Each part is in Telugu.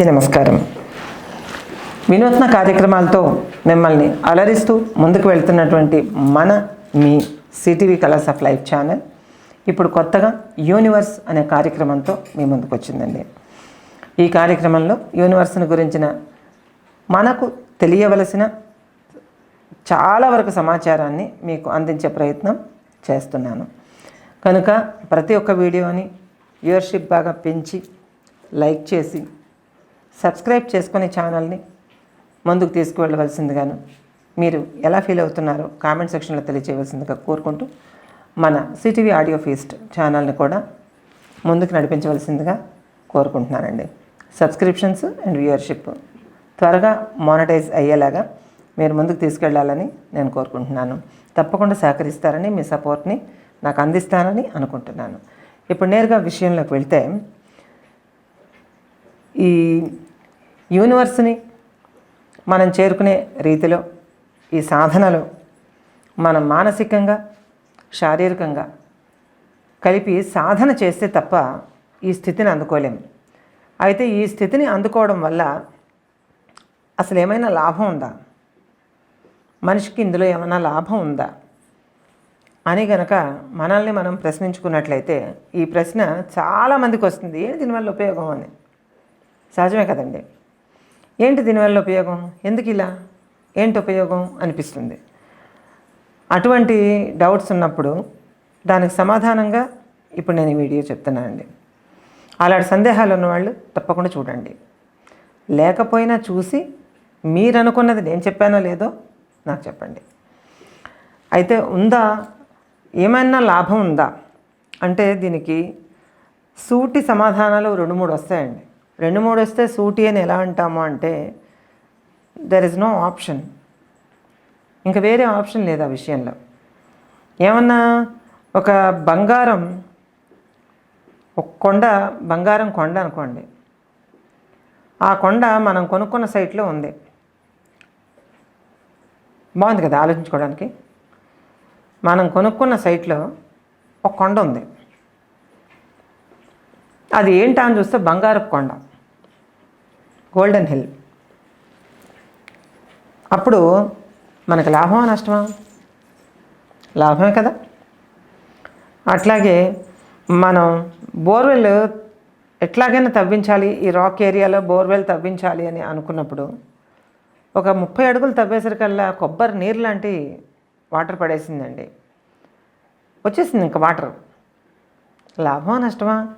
అందరికీ నమస్కారం. వినూత్న కార్యక్రమాలతో మిమ్మల్ని అలరిస్తూ ముందుకు వెళ్తున్నటువంటి మన మీ CTV colours of life channel. ఇప్పుడు కొత్తగా యూనివర్స్ అనే కార్యక్రమంతో మీ ముందుకు వచ్చిందండి. ఈ కార్యక్రమంలో యూనివర్స్ని గురించిన మనకు తెలియవలసిన చాలా వరకు సమాచారాన్ని మీకు అందించే ప్రయత్నం చేస్తున్నాను. కనుక ప్రతి ఒక్క వీడియోని వ్యూవర్షిప్ బాగా పెంచి లైక్ చేసి సబ్స్క్రైబ్ చేసుకునే ఛానల్ని ముందుకు తీసుకువెళ్ళవలసిందిగాను మీరు ఎలా ఫీల్ అవుతున్నారో కామెంట్ సెక్షన్లో తెలియజేయవలసిందిగా కోరుకుంటూ మన సిటీవీ ఆడియో ఫీస్ట్ ఛానల్ని కూడా ముందుకు నడిపించవలసిందిగా కోరుకుంటున్నానండి. సబ్స్క్రిప్షన్స్ అండ్ వ్యూయర్షిప్ త్వరగా మానిటైజ్ అయ్యేలాగా మీరు ముందుకు తీసుకెళ్ళాలని నేను కోరుకుంటున్నాను. తప్పకుండా సహకరిస్తారని మీ సపోర్ట్ని నాకు అందిస్తానని అనుకుంటున్నాను. ఇప్పుడు నేరుగా విషయంలోకి వెళ్తే ఈ యూనివర్స్ని మనం చేరుకునే రీతిలో ఈ సాధనలు మనం మానసికంగా శారీరకంగా కలిపి సాధన చేస్తే తప్ప ఈ స్థితిని అందుకోలేము అయితే ఈ స్థితిని అందుకోవడం వల్ల అసలు ఏమైనా లాభం ఉందా? మనిషికి ఇందులో ఏమైనా లాభం ఉందా? అని గనక మనల్ని మనం ప్రశ్నించుకున్నట్లయితే ఈ ప్రశ్న చాలామందికి వస్తుంది. దీనివల్ల ఉపయోగం అని? సహజమే కదండి. ఏంటి దీనివల్ల ఉపయోగం? ఎందుకు ఇలా? ఏంటి ఉపయోగం? అనిపిస్తుంది. అటువంటి డౌట్స్ ఉన్నప్పుడు దానికి సమాధానంగా ఇప్పుడు నేను ఈ వీడియో చెప్తున్నానండి అలాంటి సందేహాలు ఉన్నవాళ్ళు తప్పకుండా చూడండి. లేకపోయినా చూసి మీరు అనుకున్నది నేను చెప్పానో లేదో నాకు చెప్పండి. అయితే ఉందా? ఏమైనా లాభం ఉందా? అంటే దీనికి సూటి సమాధానాలు రెండు మూడు వస్తాయండి. రెండు మూడు వస్తే సూటి అని ఎలా అంటాము అంటే దెర్ ఇస్ నో ఆప్షన్ ఇంకా వేరే ఆప్షన్ లేదు ఆ విషయంలో. ఏమన్నా ఒక బంగారం ఒక కొండ బంగారం కొండ అనుకోండి. ఆ కొండ మనం కొనుక్కున్న సైట్లో ఉంది. బాగుంది కదా ఆలోచించుకోవడానికి? మనం కొనుక్కున్న సైట్లో ఒక కొండ ఉంది. అది ఏంటా అని చూస్తే బంగారపు కొండ. గోల్డెన్ హిల్ అప్పుడు మనకు లాభమా నష్టమా? లాభమే కదా. అట్లాగే మనం బోర్వెల్ ఎట్లాగైనా తవ్వించాలి ఈ రాక్ ఏరియాలో బోర్వెల్ తవ్వించాలి అని అనుకున్నప్పుడు ఒక ముప్పై అడుగులు తవ్వేసరికల్లా కొబ్బరి నీరు లాంటి వాటర్ పడేసిందండి. వచ్చేసింది ఇంకా వాటర్. లాభమా నష్టమా?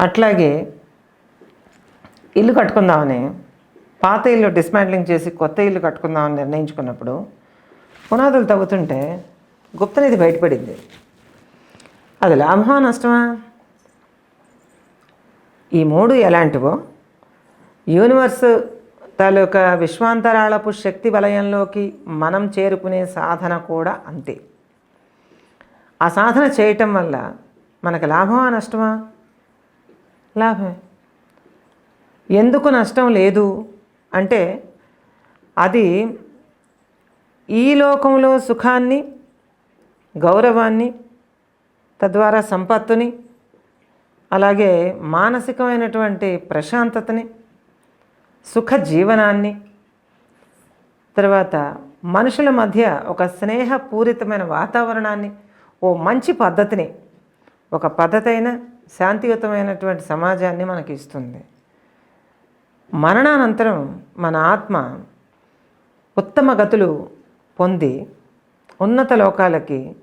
అట్లాగే ఇల్లు కట్టుకుందామని పాత ఇల్లు డిస్మాంట్లింగ్ చేసి కొత్త ఇల్లు కట్టుకుందామని నిర్ణయించుకున్నప్పుడు పునాదులు తవ్వుతుంటే గుప్తనిధి బయటపడింది. అది లాభమా నష్టమా? ఈ మూడు ఎలాంటివో యూనివర్స్ తాలూకా విశ్వాంతరాళపు శక్తి వలయంలోకి మనం చేరుకునే సాధన కూడా అంతే. ఆ సాధన చేయటం వల్ల మనకు లాభమా నష్టమా? లాభమే. ఎందుకు నష్టం లేదు? అంటే అది ఈ లోకంలో సుఖాన్ని గౌరవాన్ని తద్వారా సంపత్తుని అలాగే మానసికమైనటువంటి ప్రశాంతతని సుఖ జీవనాన్ని తర్వాత మనుషుల మధ్య ఒక స్నేహపూరితమైన వాతావరణాన్ని ఓ మంచి పద్ధతిని ఒక పద్ధతైన శాంతియుతమైనటువంటి సమాజాన్ని మనకి ఇస్తుంది మరణానంతరం మన ఆత్మ ఉత్తమ గతులు పొంది ఉన్నత లోకాలకి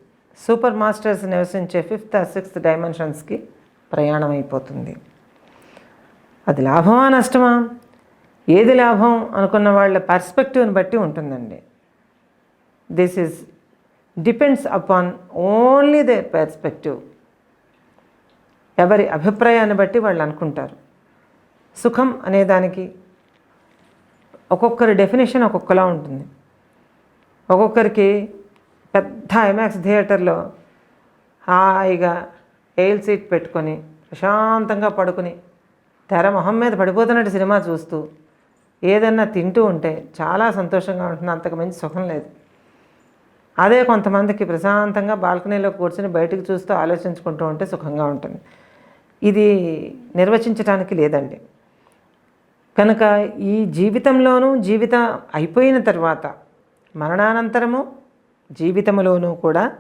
సూపర్ మాస్టర్స్ నివసించే ఫిఫ్త్ సిక్స్త్ డైమెన్షన్స్కి ప్రయాణం అయిపోతుంది అది లాభమా నష్టమా? ఏది లాభం అనుకున్న వాళ్ళ పర్స్పెక్టివ్ని బట్టి ఉంటుందండి. This is depends upon only the perspective. ఎవరి అభిప్రాయాన్ని బట్టి వాళ్ళు అనుకుంటారు. సుఖం అనేదానికి ఒక్కొక్కరి డెఫినేషన్ ఒక్కొక్కలా ఉంటుంది. ఒక్కొక్కరికి పెద్ద ఐమాక్స్ థియేటర్లో హాయిగా ఎయిల్ సీట్ పెట్టుకొని ప్రశాంతంగా పడుకుని తెర మొహం మీద పడిపోతున్నట్టు సినిమా చూస్తూ ఏదన్నా తింటూ ఉంటే చాలా సంతోషంగా ఉంటుంది. అంతకు మంచి సుఖం లేదు. అదే కొంతమందికి ప్రశాంతంగా బాల్కనీలో కూర్చొని బయటకు చూస్తూ ఆలోచించుకుంటూ ఉంటే సుఖంగా ఉంటుంది. ఇది నిర్వచించడానికి లేదండి. కనుక ఈ జీవితంలోనూ జీవితం అయిపోయిన తర్వాత మరణానంతరము జీవితంలోనూ కూడా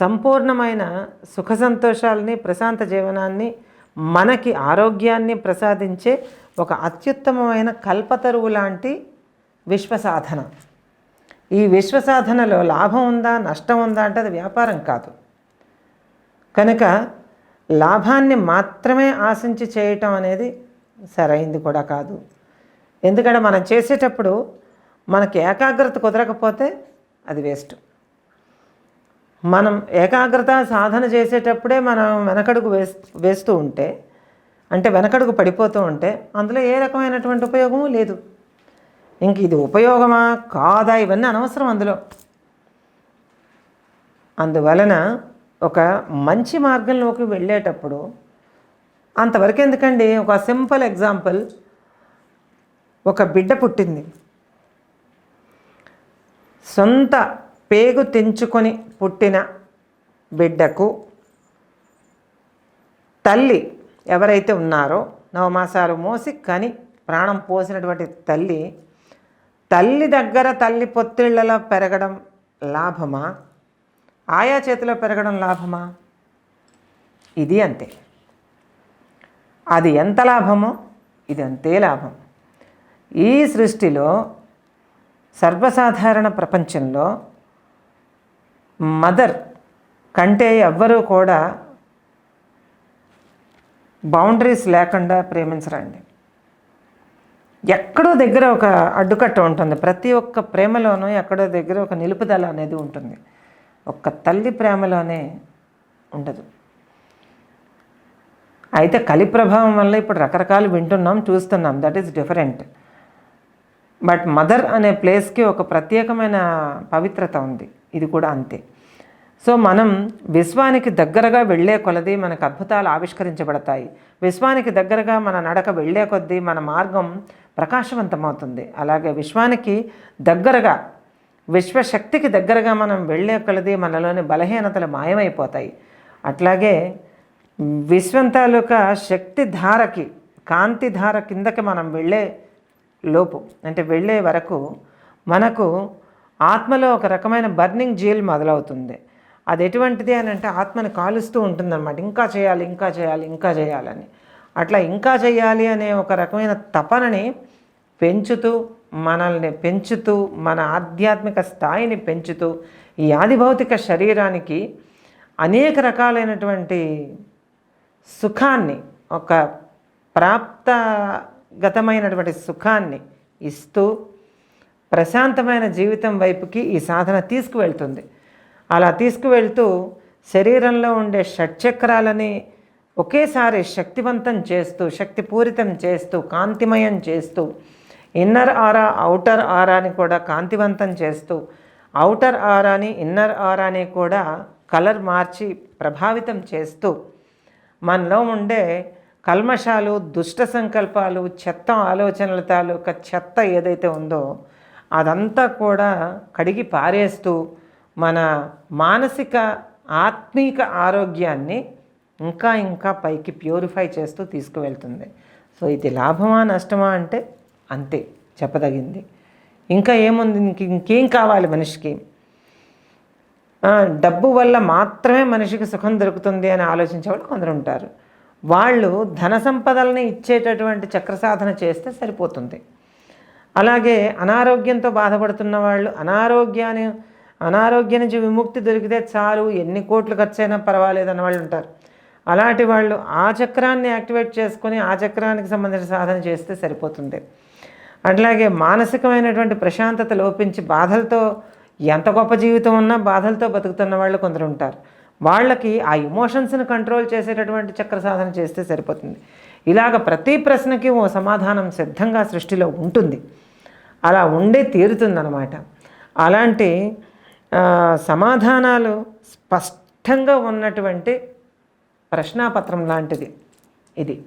సంపూర్ణమైన సుఖ సంతోషాలని ప్రశాంత జీవనాన్ని మనకి ఆరోగ్యాన్ని ప్రసాదించే ఒక అత్యుత్తమమైన కల్పతరువు లాంటి విశ్వసాధన. ఈ విశ్వసాధనలో లాభం ఉందా నష్టం ఉందా అంటే అది వ్యాపారం కాదు. కనుక లాభాన్ని మాత్రమే ఆశించి చేయటం అనేది సరైంది కూడా కాదు. ఎందుకంటే మనం చేసేటప్పుడు మనకి ఏకాగ్రత కుదరకపోతే అది వేస్ట్. మనం ఏకాగ్రత సాధన చేసేటప్పుడే మనం వెనకడుగు వేస్ వేస్తూ ఉంటే అంటే వెనకడుగు పడిపోతూ ఉంటే అందులో ఏ రకమైనటువంటి ఉపయోగము లేదు. ఇంక ఇది ఉపయోగమా కాదా ఇవన్నీ అనవసరం అందులో. అందువలన ఒక మంచి మార్గంలోకి వెళ్ళేటప్పుడు అంతవరకు ఎందుకండి? ఒక సింపుల్ ఎగ్జాంపుల్. ఒక బిడ్డ పుట్టింది. సొంత పేగు తెంచుకొని పుట్టిన బిడ్డకు తల్లి ఎవరైతే ఉన్నారో నవమాసాలు మోసి కని ప్రాణం పోసినటువంటి తల్లి తల్లి దగ్గర తల్లి పొత్తిళ్ళలో పెరగడం లాభమా? ఆయా చేతిలో పెరగడం లాభమా? ఇది అంతే. అది ఎంత లాభమో? ఇది అంతే లాభం. ఈ సృష్టిలో సర్వసాధారణ ప్రపంచంలో మదర్ కంటే ఎవ్వరూ కూడా బౌండరీస్ లేకుండా ప్రేమించరండి. ఎక్కడో దగ్గర ఒక అడ్డుకట్ట ఉంటుంది. ప్రతి ఒక్క ప్రేమలోనూ ఎక్కడో దగ్గర ఒక నిలుపుదల అనేది ఉంటుంది. ఒక్క తల్లి ప్రేమలోనే ఉండదు. అయితే కలి ప్రభావం వల్ల ఇప్పుడు రకరకాలు వింటున్నాం చూస్తున్నాం. That is different but mother అనే ప్లేస్కి ఒక ప్రత్యేకమైన పవిత్రత ఉంది. ఇది కూడా అంతే. సో మనం విశ్వానికి దగ్గరగా వెళ్ళే కొలది మనకు అద్భుతాలు ఆవిష్కరించబడతాయి. విశ్వానికి దగ్గరగా మన నడక వెళ్ళే కొద్దీ మన మార్గం ప్రకాశవంతమవుతుంది. అలాగే విశ్వానికి దగ్గరగా విశ్వశక్తికి దగ్గరగా మనం వెళ్ళే కొలది మనలోని బలహీనతలు మాయమైపోతాయి. అట్లాగే విశ్వం తాలూకా శక్తి ధారకి కాంతి ధార కిందకి మనం వెళ్ళే లోపు అంటే వెళ్ళే వరకు మనకు ఆత్మలో ఒక రకమైన బర్నింగ్ జీల్ మొదలవుతుంది. అది ఎటువంటిది అని అంటే ఆత్మని కాలుస్తూ ఉంటుందన్నమాట. ఇంకా చేయాలి ఇంకా చేయాలి ఇంకా చేయాలని. అట్లా ఇంకా చేయాలి అనే ఒక రకమైన తపనని పెంచుతూ మనల్ని పెంచుతూ మన ఆధ్యాత్మిక స్థాయిని పెంచుతూ ఈ ఆదిభౌతిక శరీరానికి అనేక రకాలైనటువంటి సుఖాన్ని ఒక ప్రాప్తగతమైనటువంటి సుఖాన్ని ఇస్తూ ప్రశాంతమైన జీవితం వైపుకి ఈ సాధన తీసుకువెళ్తుంది. అలా తీసుకువెళ్తూ శరీరంలో ఉండే షట్చక్రాలని ఒకేసారి శక్తివంతం చేస్తూ శక్తిపూరితం చేస్తూ కాంతిమయం చేస్తూ ఇన్నర్ ఆరా అవుటర్ ఆరాని కూడా కాంతివంతం చేస్తూ అవుటర్ ఆరాని ఇన్నర్ ఆరాని కూడా కలర్ మార్చి ప్రభావితం చేస్తూ మనలో ఉండే కల్మషాలు దుష్ట సంకల్పాలు చెత్త ఆలోచనల తాలూకా చెత్త ఏదైతే ఉందో అదంతా కూడా కడిగి పారేస్తూ మన మానసిక ఆత్మీక ఆరోగ్యాన్ని ఇంకా ఇంకా పైకి ప్యూరిఫై చేస్తూ తీసుకువెళ్తుంది. సో ఇది లాభమా నష్టమా అంటే అంతే చెప్పదగింది. ఇంకా ఏముంది? ఇంకేం కావాలి మనిషికి? డబ్బు వల్ల మాత్రమే మనిషికి సుఖం దొరుకుతుంది అని ఆలోచించే వాళ్ళు కొందరు ఉంటారు. వాళ్ళు ధన సంపదల్ని ఇచ్చేటటువంటి చక్ర సాధన చేస్తే సరిపోతుంది. అలాగే అనారోగ్యంతో బాధపడుతున్న వాళ్ళు అనారోగ్యాన్ని అనారోగ్యం నుంచి విముక్తి దొరికితే చాలు ఎన్ని కోట్లు ఖర్చైనా పర్వాలేదన్న వాళ్ళు ఉంటారు. అలాంటి వాళ్ళు ఆ చక్రాన్ని యాక్టివేట్ చేసుకొని ఆ చక్రానికి సంబంధించిన సాధన చేస్తే సరిపోతుంది. అట్లాగే మానసికమైనటువంటి ప్రశాంతత లోపించి బాధలతో ఎంత గొప్ప జీవితం ఉన్నా బాధలతో బతుకుతున్న వాళ్ళు కొందరు ఉంటారు. వాళ్ళకి ఆ ఎమోషన్స్ని కంట్రోల్ చేసేటటువంటి చక్ర సాధన చేస్తే సరిపోతుంది. ఇలాగ ప్రతి ప్రశ్నకి ఓ సమాధానం సిద్ధంగా సృష్టిలో ఉంటుంది. అలా ఉండే తీరుతుందన్నమాట. అలాంటి సమాధానాలు స్పష్టంగా ఉన్నటువంటి ప్రశ్నాపత్రం లాంటిది ఇది.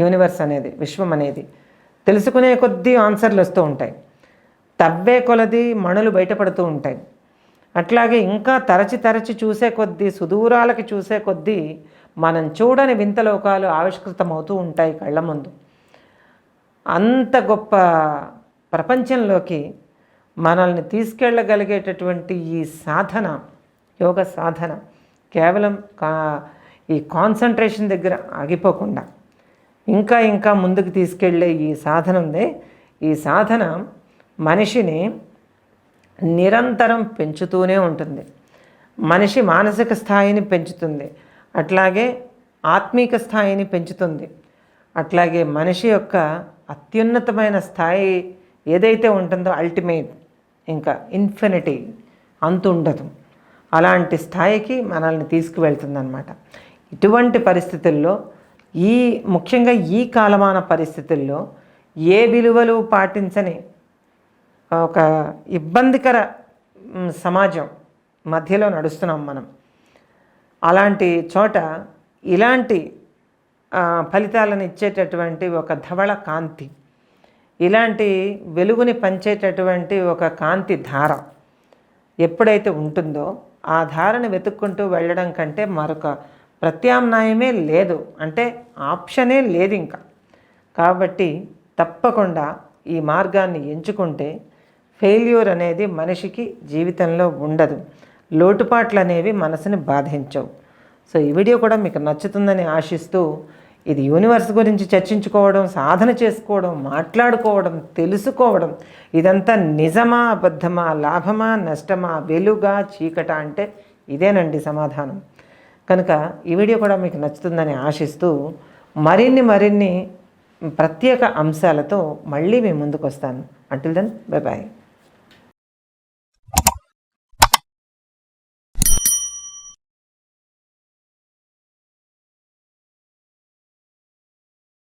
యూనివర్స్ అనేది విశ్వం అనేది. తెలుసుకునే కొద్దీ ఆన్సర్లు వస్తూ ఉంటాయి. తవ్వే కొలది మణులు బయటపడుతూ ఉంటాయి. అట్లాగే ఇంకా తరచి తరచి చూసే కొద్దీ సుదూరాలకి చూసే కొద్దీ మనం చూడని వింత లోకాలు ఆవిష్కృతమవుతూ ఉంటాయి కళ్ళ ముందు. అంత గొప్ప ప్రపంచంలోకి మనల్ని తీసుకెళ్ళగలిగేటటువంటి ఈ సాధన యోగ సాధన కేవలం కా ఈ కాన్సన్ట్రేషన్ దగ్గర ఆగిపోకుండా ఇంకా ఇంకా ముందుకు తీసుకెళ్ళే ఈ సాధన ఉంది. ఈ సాధన మనిషిని నిరంతరం పెంచుతూనే ఉంటుంది. మనిషి మానసిక స్థాయిని పెంచుతుంది. అట్లాగే ఆత్మీక స్థాయిని పెంచుతుంది. అట్లాగే మనిషి యొక్క అత్యున్నతమైన స్థాయి ఏదైతే ఉంటుందో అల్టిమేట్ ఇంకా ఇన్ఫినిటీ అంతు ఉండదు. అలాంటి స్థాయికి మనల్ని తీసుకువెళ్తుందన్నమాట. ఇటువంటి పరిస్థితుల్లో ఈ ముఖ్యంగా ఈ కాలమాన పరిస్థితుల్లో ఏ విలువలు పాటించని ఒక ఇబ్బందికర సమాజం మధ్యలో నడుస్తున్నాం మనం. అలాంటి చోట ఇలాంటి ఫలితాలను ఇచ్చేటటువంటి ఒక ధవళ కాంతి ఇలాంటి వెలుగుని పంచేటటువంటి ఒక కాంతి ధార ఎప్పుడైతే ఉంటుందో ఆ ధారను వెతుక్కుంటూ వెళ్ళడం కంటే మరొక ప్రత్యామ్నాయమే లేదు. అంటే ఆప్షనే లేదు ఇంకా. కాబట్టి తప్పకుండా ఈ మార్గాన్ని ఎంచుకుంటే ఫెయిల్యూర్ అనేది మనిషికి జీవితంలో ఉండదు. లోటుపాట్లు అనేవి మనసుని బాధించవు. సో ఈ వీడియో కూడా మీకు నచ్చుతుందని ఆశిస్తూ ఇది యూనివర్స్ గురించి చర్చించుకోవడం సాధన చేసుకోవడం మాట్లాడుకోవడం తెలుసుకోవడం ఇదంతా నిజమా అబద్ధమా లాభమా నష్టమా వెలుగా చీకట అంటే ఇదేనండి సమాధానం. కనుక ఈ వీడియో కూడా మీకు నచ్చుతుందని ఆశిస్తూ మరిన్ని మరిన్ని ప్రత్యేక అంశాలతో మళ్ళీ మీ ముందుకు వస్తాను అంటిల్ దెన్ బై బాయ్